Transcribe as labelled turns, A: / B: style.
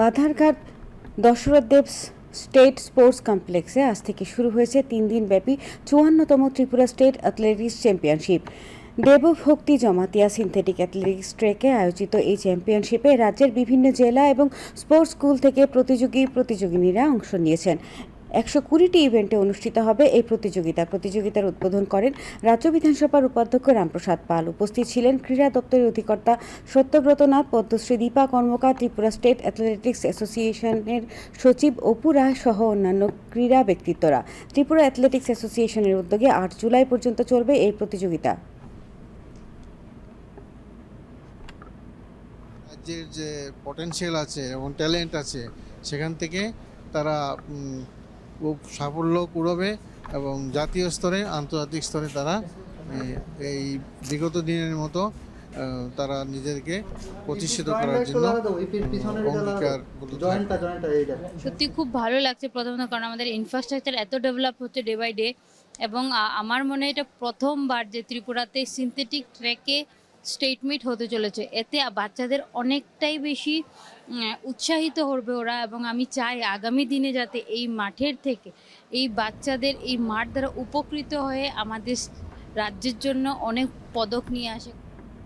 A: Badharghat Dasharath Deb state sports কমপ্লেক্সে আজ থেকে শুরু হয়েছে তিন দিন ব্যাপী চুয়ান্নতম Tripura state athletics championship. Debbhakti Jamatia synthetic athletics ট্রেকে আয়োজিত এই চ্যাম্পিয়নশিপে রাজ্যের বিভিন্ন জেলা এবং স্পোর্টস স্কুল থেকে প্রতিযোগী প্রতিযোগিনীরা অংশ নিয়েছেন। একশো কুড়িটি ইভেন্টে অনুষ্ঠিত হবে এই প্রতিযোগিতা। প্রতিযোগিতার উদ্বোধন করেন রাজ্য বিধানসভার উপাধ্যক্ষ রামপ্রসাদ পাল। উপস্থিত ছিলেন ক্রীড়া দপ্তরের অধিকর্তা সত্যব্রত নাথ, পদ্মশ্রী দীপা কর্মকার, ত্রিপুরা স্টেট অ্যাথলেটিক্স অ্যাসোসিয়েশনের সচিব অপু রায় সহ অন্যান্য ক্রীড়া ব্যক্তিত্বরা। ত্রিপুরা অ্যাথলেটিক্স অ্যাসোসিয়েশনের উদ্যোগে আট জুলাই পর্যন্ত চলবে এই প্রতিযোগিতা।
B: রাজ্যের যে পটেনশিয়াল আছে এবং ট্যালেন্ট আছে, সেখান থেকে তারা খুব সাফল্য কুড়বে এবং জাতীয় স্তরে আন্তর্জাতিক স্তরে তারা এই বিগত দিনের মতো তারা নিজেদেরকে প্রতিষ্ঠিত করার জন্য
C: সত্যি খুব ভালো লাগছে প্রথমত কারণ আমাদের ইনফ্রাস্ট্রাকচার এত ডেভেলপ হচ্ছে ডে বাই ডে এবং আমার মনে এটা প্রথমবার যে ত্রিপুরাতে সিনথেটিক ট্র্যাকে স্টেট মিট হতে চলেছে। এতে বাচ্চাদের অনেকটাই বেশি উৎসাহিত হবে ওরা এবং আমি চাই আগামী দিনে যাতে এই মাঠের থেকে এই বাচ্চাদের এই মাঠ দ্বারা উপকৃত হয়ে আমাদের রাজ্যের জন্য অনেক পদক নিয়ে আসে।